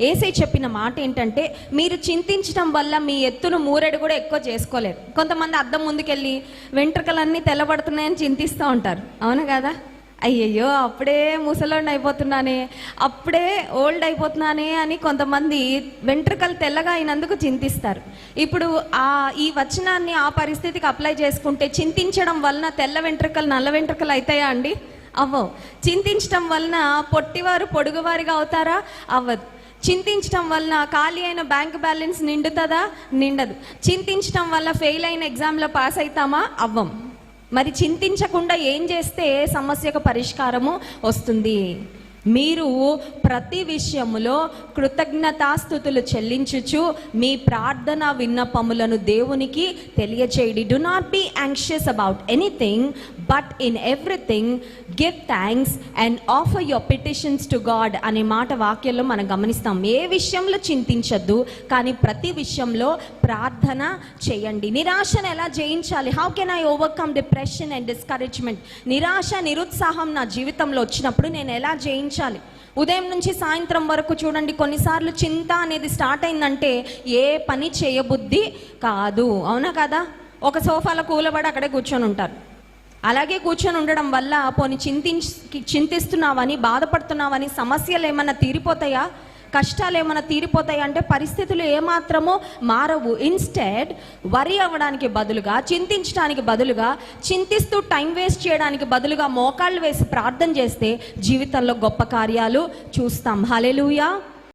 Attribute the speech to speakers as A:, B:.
A: ఏసై చెప్పిన మాట ఏంటంటే మీరు చింతించడం వల్ల మీ ఎత్తును మూరెడు కూడా ఎక్కువ చేసుకోలేరు. కొంతమంది అద్దం ముందుకెళ్ళి వెంట్రుకలన్నీ తెల్లబడుతున్నాయని చింతిస్తూ ఉంటారు. అవును కదా? అయ్యయ్యో అప్పుడే ముసలోండి అయిపోతున్నానే అప్పుడే ఓల్డ్ అయిపోతున్నానే అని కొంతమంది వెంట్రుకలు తెల్లగా అయినందుకు చింతిస్తారు. ఇప్పుడు ఆ ఈ వచనాన్ని ఆ పరిస్థితికి అప్లై చేసుకుంటే చింతించడం వలన తెల్ల వెంట్రుకలు నల్ల వెంట్రుకలు అవుతాయా అండి? అవ్వవు. చింతించడం వలన పొట్టివారు పొడుగువారిగా అవుతారా? అవ్వదు. చింతించడం వలన ఖాళీ అయిన బ్యాంక్ బ్యాలెన్స్ నిండుతుందా? నిండదు. చింతించడం వల్ల ఫెయిల్ అయిన ఎగ్జామ్లో పాస్ అవుతామా అవ్వం. మరి చింతించకుండా ఏం చేస్తే సమస్యకు పరిష్కారము వస్తుంది? మీరు ప్రతి విషయములో కృతజ్ఞతాస్థుతులు చెల్లించుచు మీ ప్రార్థన విన్నపములను దేవునికి తెలియచేయడి. Do not be anxious about anything but in everything give thanks and offer your petitions to God అనే మాట వాక్యంలో మనం గమనిస్తాం. ఏ విషయంలో చింతించద్దు కానీ ప్రతి విషయంలో ప్రార్థన చేయండి. నిరాశను ఎలా జయించాలి? How can I overcome depression and discouragement నిరాశ నిరుత్సాహం నా జీవితంలో వచ్చినప్పుడు నేను ఎలా జయించాలి ఉదయం నుంచి సాయంత్రం వరకు చూడండి కొన్నిసార్లు చింత అనేది స్టార్ట్ అయిందంటే ఏ పని చేయబుద్ధి కాదు. అవునా కదా? ఒక సోఫాలో కూలబడి అక్కడే కూర్చొని ఉంటారు. అలాగే కూర్చొని ఉండడం వల్ల పోని చింతించి చింతిస్తున్నావని బాధపడుతున్నావని సమస్యలు ఏమన్నా తీరిపోతాయా? కష్టాలు ఏమైనా తీరిపోతాయి అంటే పరిస్థితులు ఏమాత్రమో మారవు. ఇన్స్టెడ్ వరి అవ్వడానికి బదులుగా చింతించడానికి బదులుగా చింతిస్తూ టైం వేస్ట్ చేయడానికి బదులుగా మోకాళ్ళు వేసి ప్రార్థన చేస్తే జీవితంలో గొప్ప కార్యాలు చూస్తాం. హలెలుయా